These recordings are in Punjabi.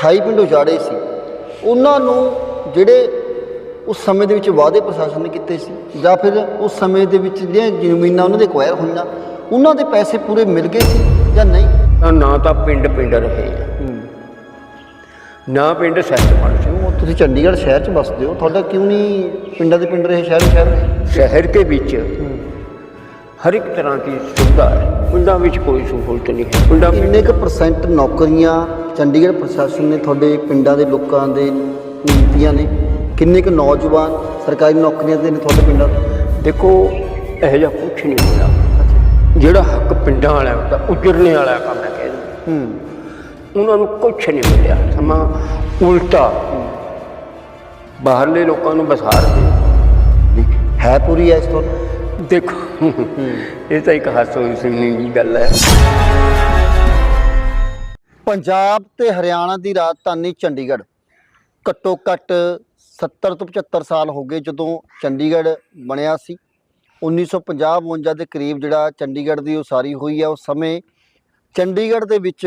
28 ਪਿੰਡ ਉਜਾੜੇ ਸੀ। ਉਹਨਾਂ ਨੂੰ ਜਿਹੜੇ ਉਸ ਸਮੇਂ ਦੇ ਵਿੱਚ ਵਾਅਦੇ ਪ੍ਰਸ਼ਾਸਨ ਨੇ ਕੀਤੇ ਸੀ ਜਾਂ ਫਿਰ ਉਸ ਸਮੇਂ ਦੇ ਵਿੱਚ ਜਿਹੜੀਆਂ ਜ਼ਮੀਨਾਂ ਉਹਨਾਂ ਦੇ ਕੁਆਇਰ ਹੋਈਆਂ ਉਹਨਾਂ ਦੇ ਪੈਸੇ ਪੂਰੇ ਮਿਲ ਗਏ ਸੀ ਜਾਂ ਨਹੀਂ? ਨਾ ਤਾਂ ਪਿੰਡ ਪਿੰਡ ਰਹੇ। ਨਾ ਪਿੰਡ ਸ਼ਹਿਰ ਬਣ ਸਕੇ ਕਿਉਂ ਤੁਸੀਂ ਚੰਡੀਗੜ੍ਹ ਸ਼ਹਿਰ 'ਚ ਵੱਸਦੇ ਹੋ ਤੁਹਾਡਾ ਕਿਉਂ ਨਹੀਂ ਪਿੰਡਾਂ ਦੇ ਪਿੰਡ ਰਹੇ ਸ਼ਹਿਰ ਦੇ ਸ਼ਹਿਰ ਸ਼ਹਿਰ के ਵਿੱਚ। ਹਰ ਇੱਕ ਤਰ੍ਹਾਂ ਦੀ ਸੁਵਿਧਾ ਹੈ। ਪਿੰਡਾਂ ਵਿੱਚ ਕੋਈ ਸਹੂਲਤ ਨਹੀਂ ਹੈ। ਪਿੰਡਾਂ ਵਿੱਚ ਕਿੰਨੇ ਕੁ ਪਰਸੈਂਟ ਨੌਕਰੀਆਂ ਚੰਡੀਗੜ੍ਹ ਪ੍ਰਸ਼ਾਸਨ ਨੇ ਤੁਹਾਡੇ ਪਿੰਡਾਂ ਦੇ ਲੋਕਾਂ ਦੇ ਦਿੱਤੀਆਂ ਨੇ? ਕਿੰਨੇ ਕੁ ਨੌਜਵਾਨ ਸਰਕਾਰੀ ਨੌਕਰੀਆਂ ਦੇ ਨੇ ਤੁਹਾਡੇ ਪਿੰਡਾਂ ਦੇ ਦੇਖੋ ਇਹੋ ਜਿਹਾ ਕੁਛ ਨਹੀਂ ਹੁੰਦਾ। ਜਿਹੜਾ ਹੱਕ ਪਿੰਡਾਂ ਵਾਲਾ ਹੁੰਦਾ ਉਜਰਨੇ ਵਾਲਾ ਕੰਮ ਹੈ ਕਹਿੰਦੇ। ਹੂੰ। ਉਹਨਾਂ ਨੂੰ ਕੁਛ ਨਹੀਂ ਮਿਲਿਆ। ਸਮਾਂ ਉਲਟਾ ਬਾਹਰਲੇ ਲੋਕਾਂ ਨੂੰ ਬਸਾਰ ਦੇ। ਹੈ ਪੂਰੀ ਐਸ ਤੋਂ? ਦੇਖੋ, ਇਹ ਤਾਂ ਇੱਕ ਹਾਸੋ ਸੁਣਨੀ ਦੀ ਗੱਲ ਹੈ। ਪੰਜਾਬ ਤੇ ਹਰਿਆਣਾ ਦੀ ਰਾਜਧਾਨੀ ਚੰਡੀਗੜ੍ਹ ਘੱਟੋ ਘੱਟ 70 ਤੋਂ 75 ਸਾਲ ਹੋ ਗਏ ਜਦੋਂ ਚੰਡੀਗੜ੍ਹ ਬਣਿਆ ਸੀ। 1950-52 ਦੇ ਕਰੀਬ ਜਿਹੜਾ ਚੰਡੀਗੜ੍ਹ ਦੀ ਉਸਾਰੀ ਹੋਈ ਹੈ ਉਸ ਸਮੇਂ ਚੰਡੀਗੜ੍ਹ ਦੇ ਵਿੱਚ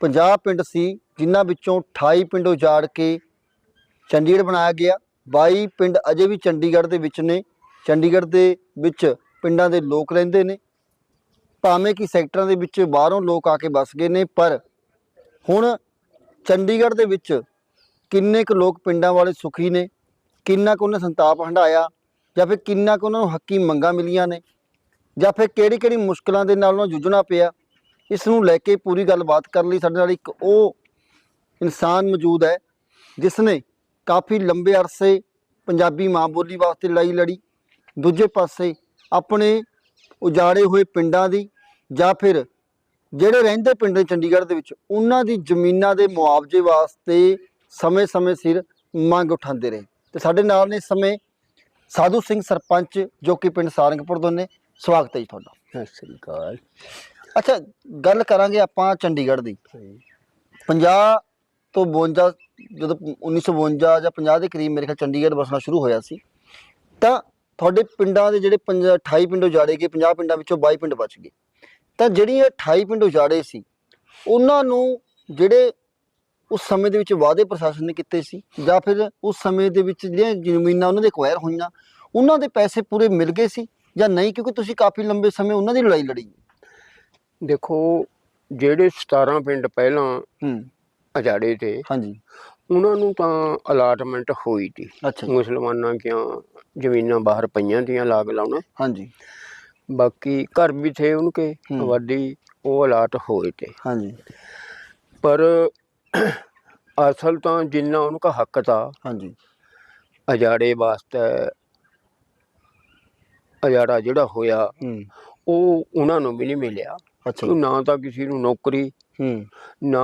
50 ਪਿੰਡ ਸੀ, ਜਿਨ੍ਹਾਂ ਵਿੱਚੋਂ 28 ਪਿੰਡ ਉਜਾੜ ਕੇ ਚੰਡੀਗੜ੍ਹ ਬਣਾਇਆ ਗਿਆ। 22 ਪਿੰਡ ਅਜੇ ਵੀ ਚੰਡੀਗੜ੍ਹ ਦੇ ਵਿੱਚ ਨੇ। ਚੰਡੀਗੜ੍ਹ ਦੇ ਵਿੱਚ ਪਿੰਡਾਂ ਦੇ ਲੋਕ ਰਹਿੰਦੇ ਨੇ। ਭਾਵੇਂ ਕਿ ਸੈਕਟਰਾਂ ਦੇ ਵਿੱਚ ਬਾਹਰੋਂ ਲੋਕ ਆ ਕੇ ਵਸ ਗਏ ਨੇ, ਪਰ ਹੁਣ ਚੰਡੀਗੜ੍ਹ ਦੇ ਵਿੱਚ ਕਿੰਨੇ ਕੁ ਲੋਕ ਪਿੰਡਾਂ ਵਾਲੇ ਸੁਖੀ ਨੇ, ਕਿੰਨਾ ਕੁ ਉਹਨੇ ਸੰਤਾਪ ਹੰਢਾਇਆ, ਜਾਂ ਫਿਰ ਕਿੰਨਾ ਕੁ ਉਹਨਾਂ ਨੂੰ ਹੱਕੀ ਮੰਗਾਂ ਮਿਲੀਆਂ ਨੇ, ਜਾਂ ਫਿਰ ਕਿਹੜੀ ਕਿਹੜੀ ਮੁਸ਼ਕਲਾਂ ਦੇ ਨਾਲ ਉਹਨਾਂ ਨੂੰ ਜੂਝਣਾ ਪਿਆ, ਇਸ ਨੂੰ ਲੈ ਕੇ ਪੂਰੀ ਗੱਲਬਾਤ ਕਰਨ ਲਈ ਸਾਡੇ ਨਾਲ ਇੱਕ ਉਹ ਇਨਸਾਨ ਮੌਜੂਦ ਹੈ ਜਿਸ ਨੇ ਕਾਫੀ ਲੰਬੇ ਅਰਸੇ ਪੰਜਾਬੀ ਮਾਂ ਬੋਲੀ ਵਾਸਤੇ ਲੜਾਈ ਲੜੀ। ਦੂਜੇ ਪਾਸੇ ਆਪਣੇ ਉਜਾੜੇ ਹੋਏ ਪਿੰਡਾਂ ਦੀ ਜਾਂ ਫਿਰ ਜਿਹੜੇ ਰਹਿੰਦੇ ਪਿੰਡ ਨੇ ਚੰਡੀਗੜ੍ਹ ਦੇ ਵਿੱਚ ਉਹਨਾਂ ਦੀ ਜ਼ਮੀਨਾਂ ਦੇ ਮੁਆਵਜ਼ੇ ਵਾਸਤੇ ਸਮੇਂ-ਸਮੇਂ ਸਿਰ ਮੰਗ ਉਠਾਉਂਦੇ ਰਹੇ। ਤੇ ਸਾਡੇ ਨਾਲ ਨੇ ਇਸ ਸਮੇਂ ਸਾਧੂ ਸਿੰਘ ਸਰਪੰਚ ਜੋ ਕਿ ਪਿੰਡ ਸਾਰੰਗਪੁਰ ਤੋਂ ਨੇ। ਸਵਾਗਤ ਹੈ ਜੀ ਤੁਹਾਡਾ। ਸਤਿ ਸ੍ਰੀ ਅਕਾਲ। ਅੱਛਾ ਗੱਲ ਕਰਾਂਗੇ ਆਪਾਂ ਚੰਡੀਗੜ੍ਹ ਦੀ। 50 ਤੋਂ 52 ਜਦੋਂ 1952 ਜਾਂ 50 ਦੇ ਕਰੀਬ ਮੇਰੇ ਖਿਆਲ ਚੰਡੀਗੜ੍ਹ ਵਸਣਾ ਸ਼ੁਰੂ ਹੋਇਆ ਸੀ ਤਾਂ ਤੁਹਾਡੇ ਪਿੰਡਾਂ ਦੇ ਜਿਹੜੇ ਪੰਜ- 28 ਪਿੰਡ ਉਜਾੜੇ ਗਏ 50 ਪਿੰਡਾਂ ਵਿੱਚੋਂ 22 ਪਿੰਡ ਬਚ ਗਏ। ਤਾਂ ਜਿਹੜੀਆਂ 28 ਪਿੰਡ ਉਜਾੜੇ ਸੀ ਉਹਨਾਂ ਨੂੰ ਜਿਹੜੇ ਉਸ ਸਮੇਂ ਦੇ ਵਿੱਚ ਵਾਅਦੇ ਪ੍ਰਸ਼ਾਸਨ ਨੇ ਕੀਤੇ ਸੀ ਜਾਂ ਫਿਰ ਉਸ ਸਮੇਂ ਦੇ ਵਿੱਚ ਜਿਹੜੀਆਂ ਜ਼ਮੀਨਾਂ ਉਹਨਾਂ ਦੇ ਕੁਆਇਰ ਹੋਈਆਂ ਉਹਨਾਂ ਦੇ ਪੈਸੇ ਪੂਰੇ ਮਿਲ ਗਏ ਸੀ ਜਾਂ ਨਹੀਂ? ਕਿਉਂਕਿ ਤੁਸੀਂ ਕਾਫੀ ਲੰਬੇ ਸਮੇਂ ਉਹਨਾਂ ਦੀ ਲੜਾਈ ਲੜੀ। ਦੇਖੋ ਜਿਹੜੇ 17 ਪਿੰਡ ਪਹਿਲਾਂ ਹੂੰ। ਅਜਾੜੇ ਤੇ ਹਾਂਜੀ। ਉਹਨਾਂ ਨੂੰ ਤਾਂ ਅਲਾਟਮੈਂਟ ਹੋਈ ਜੀ। ਮੁਸਲਮਾਨਾਂ ਦੀਆਂ ਜ਼ਮੀਨਾਂ ਬਾਹਰ ਪਈਆਂ ਦੀਆਂ ਲਾਗ ਲਾਉਣਾ। ਹਾਂਜੀ। ਬਾਕੀ ਘਰ ਵੀ ਥੇ ਉਨਕੇ ਹੂੰ। ਆਬਾਦੀ ਉਹ ਅਲਾਟ ਹੋਏ ਤੇ। ਹਾਂਜੀ। ਪਰ ਅਸਲ ਤਾਂ ਜਿੰਨਾ ਉਨਕਾ ਹੱਕ ਤਾ ਹਾਂਜੀ। ਅਜਾੜੇ ਵਾਸਤੇ ਅਜਾੜਾ ਜਿਹੜਾ ਹੋਇਆ ਉਹ ਉਹਨਾਂ ਨੂੰ ਵੀ ਨਹੀਂ ਮਿਲਿਆ। ਅੱਛਾ। ਨਾ ਤਾਂ ਕਿਸੇ ਨੂੰ ਨੌਕਰੀ ਹੂੰ। ਨਾ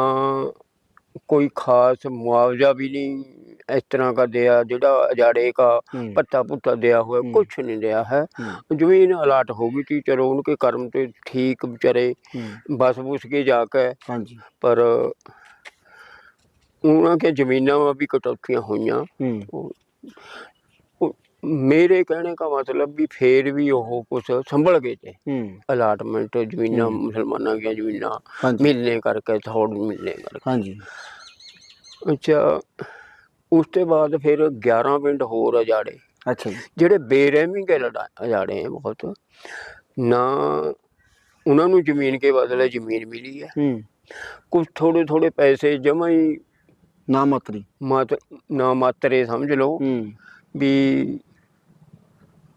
ਕੋਈ ਖਾਸ ਮੁਆਵਜ਼ਾ ਵੀ ਨਹੀਂ इस तरह का दिया जो अजाड़े का पत्ता पुत्ता दिया हुआ कुछ नहीं दिया है। ज़मीन अलाट हो गई थी चलो उनके कर्म तो ठीक बेचारे बस बुस के जाके पर उन्होंने जमीनों भी कटौतियाँ हुई मेरे कहने का मतलब भी फिर भी वो कुछ संभल गए थे। अलाटमेंट ज़मीन मुसलमान की जमीना मिलने करके थोड़ मिलने करके। अच्छा ਉਸ ਤੋਂ ਬਾਅਦ ਫਿਰ 11 ਪਿੰਡ ਹੋਰ ਅਜਾੜੇ। ਅੱਛਾ ਜੀ। ਜਿਹੜੇ ਬੇਰਹਿਮੀ ਕੇ ਅਜਾੜੇ ਹੈ ਬਹੁਤ। ਨਾ ਉਹਨਾਂ ਨੂੰ ਜ਼ਮੀਨ ਕੇ ਬਦਲੇ ਜ਼ਮੀਨ ਮਿਲੀ ਹੈ। ਹੂੰ। ਕੁਝ ਥੋੜੇ ਥੋੜੇ ਪੈਸੇ ਜਮਾ ਹੀ ਨਾ ਮਾਤਰੀ। ਮਾਤ ਨਾ ਮਾਤਰੇ ਸਮਝ ਲਓ। ਵੀ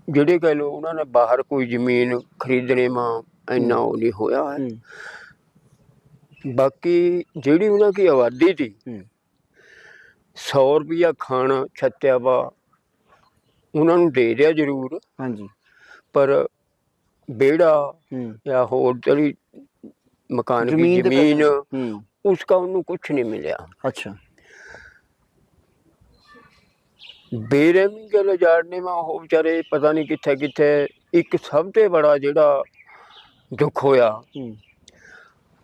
ਜਿਹੜੇ ਕਹ ਲੋ ਉਹਨਾਂ ਨੇ ਬਾਹਰ ਕੋਈ ਜ਼ਮੀਨ ਖਰੀਦਣੇ ਮਾਂ ਇੰਨਾ ਉਹ ਨਹੀਂ ਹੋਇਆ ਬਾਕੀ ਜਿਹੜੀ ਉਹਨਾਂ ਦੀ ਆਬਾਦੀ ਸੀ 100 ਰੁਪਇਆ ਖਾਣਾ ਛੱਤਿਆ ਵਾ ਉਹਨਾਂ ਨੂੰ ਦੇ ਦਿਆ ਜ਼ਰੂਰ। ਹਾਂਜੀ। ਪਰ ਬੇੜਾ ਜਾਂ ਹੋਰ ਜਿਹੜੀ ਮਕਾਨ ਦੀ ਜ਼ਮੀਨ ਉਸ ਦਾ ਉਹਨੂੰ ਕੁਝ ਨਹੀਂ ਮਿਲਿਆ। ਅੱਛਾ। ਬੇਰਹਿਮੀ ਗੱਲ ਜਾਣਨੇ ਮਾ ਉਹ ਵਿਚਾਰੇ ਪਤਾ ਨਹੀਂ ਕਿੱਥੇ ਕਿੱਥੇ ਇੱਕ ਸਭ ਤੋਂ ਬੜਾ ਜਿਹੜਾ ਦੁੱਖ ਹੋਇਆ।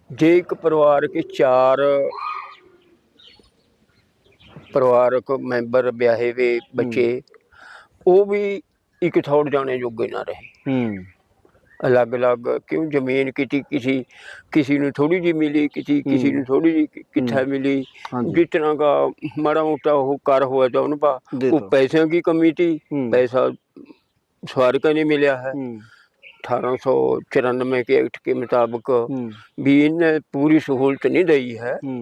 ਜੇ ਇੱਕ ਪਰਿਵਾਰ ਕੇ ਚਾਰ ਪਰਿਵਾਰਕ ਮੈਂਬਰ ਵਿਆਹੇ ਵੇ ਬੱਚੇ ਉਹ ਵੀ ਇੱਕ ਥੋੜ ਜਾਣੇ ਜੋਗੇ ਨਾ ਰਹੇ हम्म, ਅਲੱਗ-ਅਲੱਗ ਕਿਉਂ ਜ਼ਮੀਨ ਕਿਤੇ ਕਿਸੇ ਕਿਸੇ ਨੂੰ ਥੋੜੀ ਜਿਹੀ ਮਿਲੀ ਕਿਸੇ ਕਿਸੇ ਹੂੰ। ਨੂੰ ਥੋੜੀ ਜਿਹੀ ਕਿ- ਕਿੱਥੇ ਮਿਲੀ ਹਾਂਜੀ जिस तरह का माड़ा मोटा वो कर हुआ था उन पा ਦੇ वो ਦਿਓ। पैसे की कमी थी हम्म। पैसा स्वर का नहीं मिला है ਹੂੰ अठारह सौ चौरानवे के एक्ट के मुताबिक ਹੂੰ भी इन्हें पूरी सहूलत नहीं दी है ਹੂੰ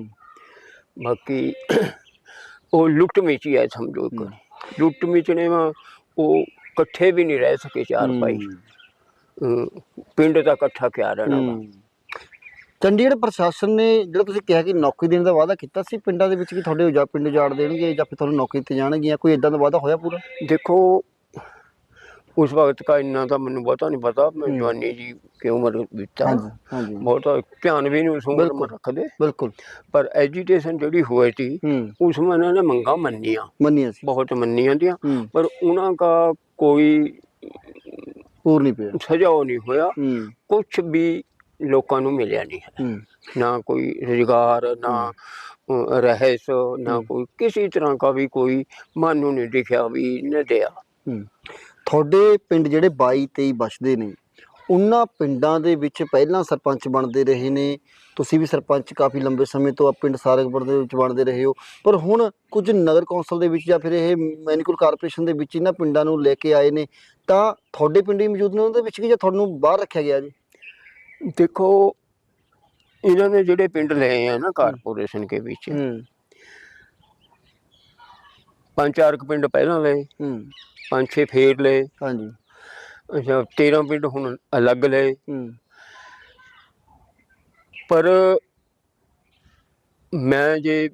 बाकी वो लुट मिची है समझो एक हम्म। लुट मिचने में वो कट्ठे भी नहीं रह सके चार भाई ਹੂੰ। हम्म, पिंड का कट्ठा क्या रहना वा। ਹੂੰ। ਚੰਡੀਗੜ੍ਹ ਪ੍ਰਸ਼ਾਸਨ ਨੇ ਜਿਹੜਾ ਤੁਸੀਂ ਕਿਹਾ ਕਿ ਨੌਕਰੀ ਦੇਣ ਦਾ ਵਾਅਦਾ ਕੀਤਾ ਸੀ ਪਿੰਡਾਂ ਦੇ ਵਿੱਚ ਕਿ ਤੁਹਾਡੇ ਉਜਾ ਪਿੰਡ ਉਜਾੜ ਦੇਣਗੇ ਜਾਂ ਫਿਰ ਤੁਹਾਨੂੰ ਨੌਕਰੀ ਤੇ ਜਾਣਗੀਆਂ ਕੋਈ ਇਦਾਂ ਦਾ ਵਾਅਦਾ ਹੋਇਆ ਪੂਰਾ देखो ਉਸ ਵਕਤ ਦਾ ਇੰਨਾ ਤਾਂ ਮੈਨੂੰ ਬਹੁਤਾ ਨਹੀਂ ਪਤਾ ਮੈਂ ਜਵਾਨੀ ਜੀ ਕਿ ਉਮਰ ਬੀਤਾ ਹਾਂਜੀ ਹਾਂਜੀ। ਬਹੁਤਾ ਧਿਆਨ ਵੀ ਨਹੀਂ ਉਸ ਉਮਰ ਰੱਖਦੇ। ਬਿਲਕੁਲ। ਪਰ ਐਜੀਟੇਸ਼ਨ ਜਿਹੜੀ ਹੋਈ ਸੀ ਉਸ ਮੈਂ ਇਹਨਾਂ ਮੰਗਾ ਮੰਨੀਆਂ। ਮੰਨਿਆ ਸੀ। ਬਹੁਤ ਮੰਨੀਆਂ ਦੀਆਂ। ਪਰ ਉਹਨਾਂ ਦਾ ਕੋਈ ਪੂਰ ਨਹੀਂ ਪਿਆ। ਸਜਾਓ ਨਹੀਂ ਹੋਇਆ। ਹੂੰ। ਕੁਝ ਵੀ ਲੋਕਾਂ ਨੂੰ ਮਿਲਿਆ ਨਹੀਂ ਨਾ ਕੋਈ ਰੁਜ਼ਗਾਰ ਨਾ ਰਹਿਸ ਨਾ ਕੋਈ ਕਿਸੇ ਤਰ੍ਹਾਂ ਦਾ ਵੀ ਕੋਈ ਮਾਨੂੰ ਨਹੀਂ ਦਿਖਿਆ ਵੀ ਨਾ ਦਿਆ। ਤੁਹਾਡੇ ਪਿੰਡ ਜਿਹੜੇ 22 23 ਬਸਦੇ ਨੇ ਉਹਨਾਂ ਪਿੰਡਾਂ ਦੇ ਵਿੱਚ ਪਹਿਲਾਂ ਸਰਪੰਚ ਬਣਦੇ ਰਹੇ ਨੇ ਤੁਸੀਂ ਵੀ ਸਰਪੰਚ ਕਾਫੀ ਲੰਬੇ ਸਮੇਂ ਤੋਂ ਆ ਪਿੰਡ ਸਾਰਗਪੁਰ ਦੇ ਵਿੱਚ ਬਣਦੇ ਰਹੇ ਹੋ ਪਰ ਹੁਣ ਕੁਝ ਨਗਰ ਕੌਂਸਲ ਦੇ ਵਿੱਚ ਜਾਂ ਫਿਰ ਇਹ ਮੈਨੀਕੁਲ ਕਾਰਪੋਰੇਸ਼ਨ ਦੇ ਵਿੱਚ ਇਹਨਾਂ ਪਿੰਡਾਂ ਨੂੰ ਲੈ ਕੇ ਆਏ ਨੇ ਤਾਂ ਤੁਹਾਡੇ ਪਿੰਡ ਹੀ ਮੌਜੂਦ ਨੇ ਉਹਨਾਂ ਦੇ ਵਿੱਚ ਕਿ ਜਾਂ ਤੁਹਾਨੂੰ ਬਾਹਰ ਰੱਖਿਆ ਗਿਆ ਜੀ? ਦੇਖੋ ਇਹਨਾਂ ਨੇ ਜਿਹੜੇ ਪਿੰਡ ਲਏ ਆ ਨਾ ਕਾਰਪੋਰੇਸ਼ਨ ਕੇ ਵਿੱਚ ਪੰਜ ਚਾਰ ਪਿੰਡ ਪਹਿਲਾਂ ਲਏ। ਪੰਜ ਛੇ ਫੇਰ ਲਏ। ਹਾਂਜੀ। ਅੱਛਾ 13 ਪਿੰਡ ਹੁਣ ਅਲੱਗ ਲਏ। ਹੂੰ। ਪਰ ਮੈਂ ਜੇ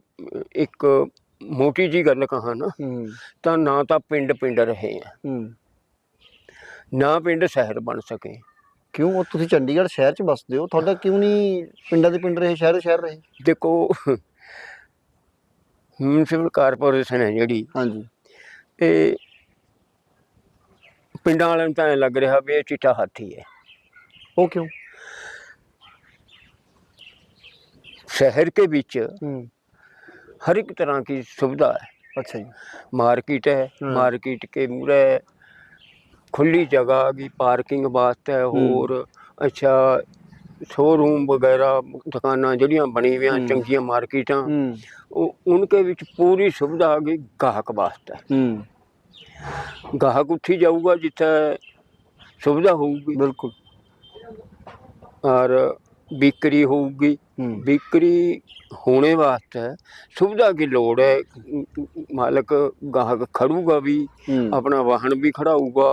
ਇੱਕ ਮੋਟੀ ਜੀ ਗੱਲ ਕਹਾਂ ਨਾ ਹੂੰ। ਤਾਂ ਨਾ ਤਾਂ ਪਿੰਡ ਪਿੰਡ ਰਹੇ ਆ। ਹੂੰ। ਨਾ ਪਿੰਡ ਸ਼ਹਿਰ ਬਣ ਸਕੇ। ਕਿਉਂ? ਉਹ ਤੁਸੀਂ ਚੰਡੀਗੜ੍ਹ ਸ਼ਹਿਰ 'ਚ ਵੱਸਦੇ ਹੋ। ਤੁਹਾਡਾ ਕਿਉਂ ਨਹੀਂ ਪਿੰਡਾਂ ਦੇ ਪਿੰਡ ਰਹੇ ਸ਼ਹਿਰ ਦੇ ਸ਼ਹਿਰ ਰਹੇ? ਦੇਖੋ ਮਿਊਨਿਸਪਲ ਕਾਰਪੋਰੇਸ਼ਨ ਹੈ ਜਿਹੜੀ। ਹਾਂਜੀ। ਇਹ ਪਿੰਡਾਂ ਵਾਲਿਆਂ ਨੂੰ ਤਾਂ ਐਂ ਲੱਗ ਰਿਹਾ ਵੀ ਇਹ ਚਿੱਟਾ ਹਾਥੀ ਹੈ ਉਹ ਕਿਉਂ शहर के बीच ਹੂੰ हर एक तरह की सुविधा है ਅੱਛਾ ਜੀ मार्केट है हम्म। मार्केट के मूरे खुली जगह आ गई पार्किंग वास्ते और अच्छा शोरूम वगैरह दुकाना जड़ियाँ बनी हुई हम्म। चंगियां मार्केटा ਹੂੰ उनके विच पूरी सुविधा आ गई गाहक वास्ते ਹੂੰ ਗਾਹਕ ਉੱਥੇ ਜਾਊਗਾ ਜਿੱਥੇ ਸੁਵਿਧਾ ਹੋਊਗੀ। ਬਿਲਕੁਲ। ਔਰ ਵਿਕਰੀ ਹੋਊਗੀ। ਵਿਕਰੀ ਹੋਣੇ ਵਾਸਤੇ ਸੁਵਿਧਾ ਦੀ ਲੋੜ ਹੈ। ਮਾਲਕ ਗਾਹਕ ਖੜੂਗਾ ਵੀ ਆਪਣਾ ਵਾਹਨ ਵੀ ਖੜਾਊਗਾ।